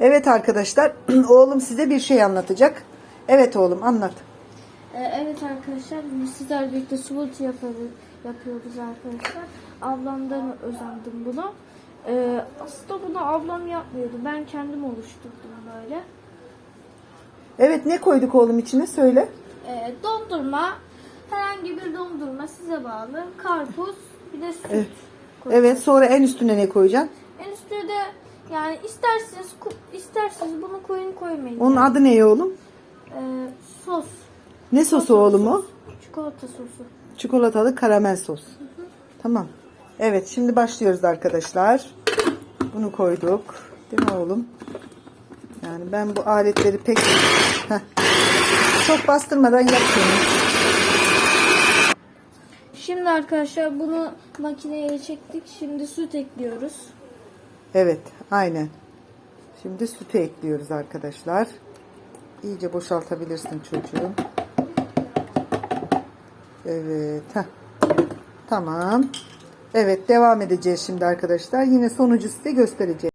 Evet arkadaşlar oğlum size bir şey anlatacak. Evet oğlum anlat. Ee, evet arkadaşlar biz sizlerle birlikte smoothie yapıyoruz, yapıyoruz arkadaşlar. Ablamdan özendim bunu. Ee, aslında bunu ablam yapmıyordu. Ben kendim oluşturdum böyle. Evet ne koyduk oğlum içine söyle. Ee, dondurma, herhangi bir dondurma size bağlı. Karpuz, bir de süt. Evet. Evet sonra en üstüne ne koyacaksın? En üstüne de yani isterseniz isterseniz bunu koyun koymayın. Onun yani. adı ne oğlum? Ee, sos. Ne sosu oğlum o? Çikolata sosu. Çikolatalı karamel sos. Tamam. Evet şimdi başlıyoruz arkadaşlar. Bunu koyduk. Değil mi oğlum? Yani ben bu aletleri pek Heh. çok bastırmadan yapıyorum. Şimdi arkadaşlar bunu makineye çektik. Şimdi süt ekliyoruz. Evet aynen. Şimdi sütü ekliyoruz arkadaşlar. İyice boşaltabilirsin çocuğum. Evet. heh. Tamam. Evet devam edeceğiz şimdi arkadaşlar. Yine sonucu size göstereceğim.